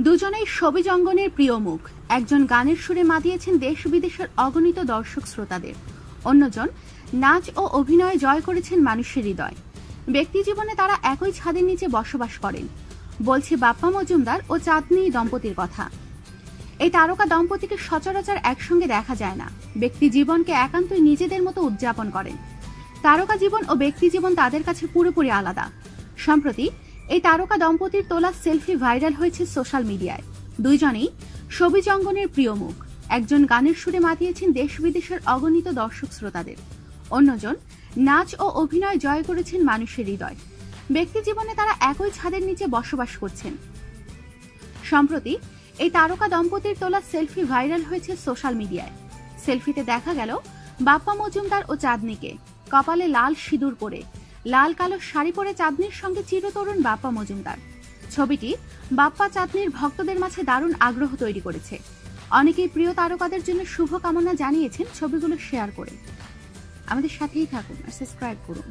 দুজনেই ছবি জঙ্গনের প্রিয় মুখ। একজন গানের সুরে মাতিয়েছেন দেশ বিদেশের অগণিত দর্শক শ্রোতাদের। অন্যজন নাচ ও অভিনয়ে জয় করেছেন মানুষের হৃদয়। ব্যক্তি জীবনে তারা একই ছাদের নিচে বসবাস করেন। বলছে বাপ্পা মজুমদার ও চাঁদনি দম্পতির কথা। এই তারকা দম্পতিকে সচরাচর একসঙ্গে দেখা যায় না। ব্যক্তি জীবনকে একান্তই নিজেদের মতো উদযাপন করেন। তারকা জীবন ও ব্যক্তি জীবন তাদের কাছে পুরোপুরি আলাদা। সম্প্রতি এই তারকা দম্পতির তোলা সেলফি ভাইরাল হয়েছে সোশ্যাল মিডিয়ায়। দুইজনেই ছবি জঙ্গনের প্রিয় মুখ। একজন গানের সুরে মাতিয়েছেন দেশ বিদেশের অগণিত দর্শক শ্রোতাদের। অন্যজন নাচ ও অভিনয় জয় করেছেন মানুষের হৃদয়। ব্যক্তি জীবনে তারা একই ছাদের নিচে বসবাস করছেন। সম্প্রতি এই তারকা দম্পতির তোলা সেলফি ভাইরাল হয়েছে সোশ্যাল মিডিয়ায়। সেলফিতে দেখা গেল বাপ্পা মজুমদার ও চাঁদনিকে। কপালে লাল সিঁদুর পরে লাল কালো শাড়ি পরে চাঁদনির সঙ্গে চিরতরুণ বাপ্পা মজুমদার। ছবিটি বাপ্পা চাঁদনির ভক্তদের মাঝে দারুণ আগ্রহ তৈরি করেছে। অনেকেই প্রিয় তারকাদের জন্য শুভকামনা জানিয়েছেন ছবিগুলো শেয়ার করে। আমাদের সাথেই থাকুন আর সাবস্ক্রাইব করুন।